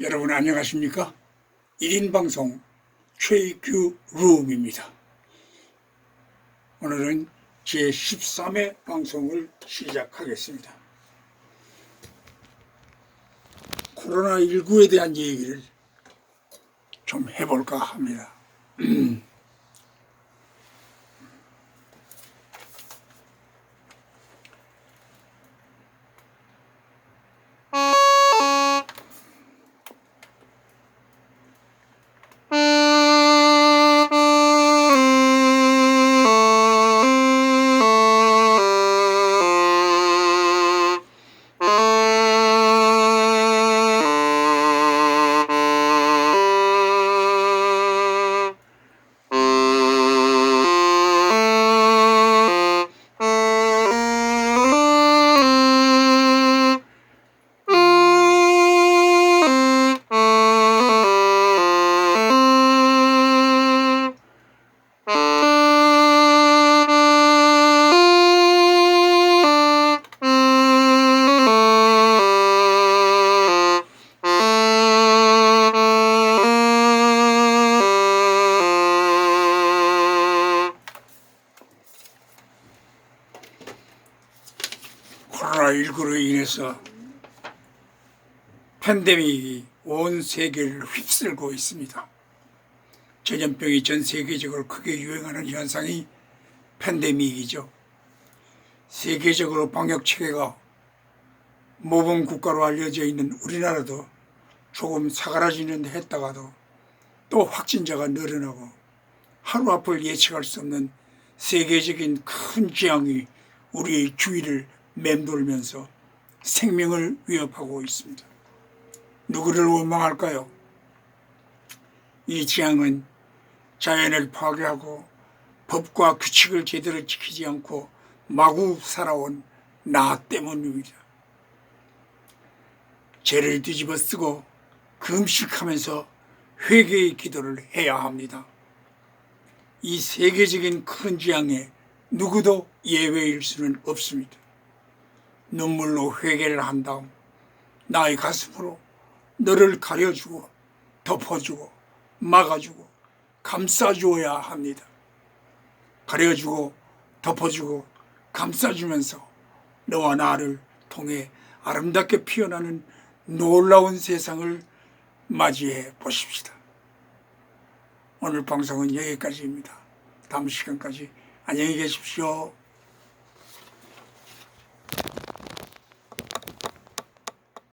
여러분 안녕하십니까? 1인 방송 최규 룸입니다. 오늘은 제 13회 방송을 시작하겠습니다. 코로나19에 대한 얘기를 좀 해볼까 합니다. 코로나19로 인해서 팬데믹이 온 세계를 휩쓸고 있습니다. 전염병이 전 세계적으로 크게 유행하는 현상이 팬데믹이죠. 세계적으로 방역 체계가 모범 국가로 알려져 있는 우리나라도 조금 사그라지는 데 했다가도 또 확진자가 늘어나고 하루 앞을 예측할 수 없는 세계적인 큰 재앙이 우리의 주위를 맴돌면서 생명을 위협하고 있습니다. 누구를 원망할까요? 이 재앙은 자연을 파괴하고 법과 규칙을 제대로 지키지 않고 마구 살아온 나 때문입니다. 죄를 뒤집어 쓰고 금식하면서 회개의 기도를 해야 합니다. 이 세계적인 큰 재앙에 누구도 예외일 수는 없습니다. 눈물로 회개를 한 다음 나의 가슴으로 너를 가려주고 덮어주고 막아주고 감싸주어야 합니다. 가려주고 덮어주고 감싸주면서 너와 나를 통해 아름답게 피어나는 놀라운 세상을 맞이해 보십시다. 오늘 방송은 여기까지입니다. 다음 시간까지 안녕히 계십시오.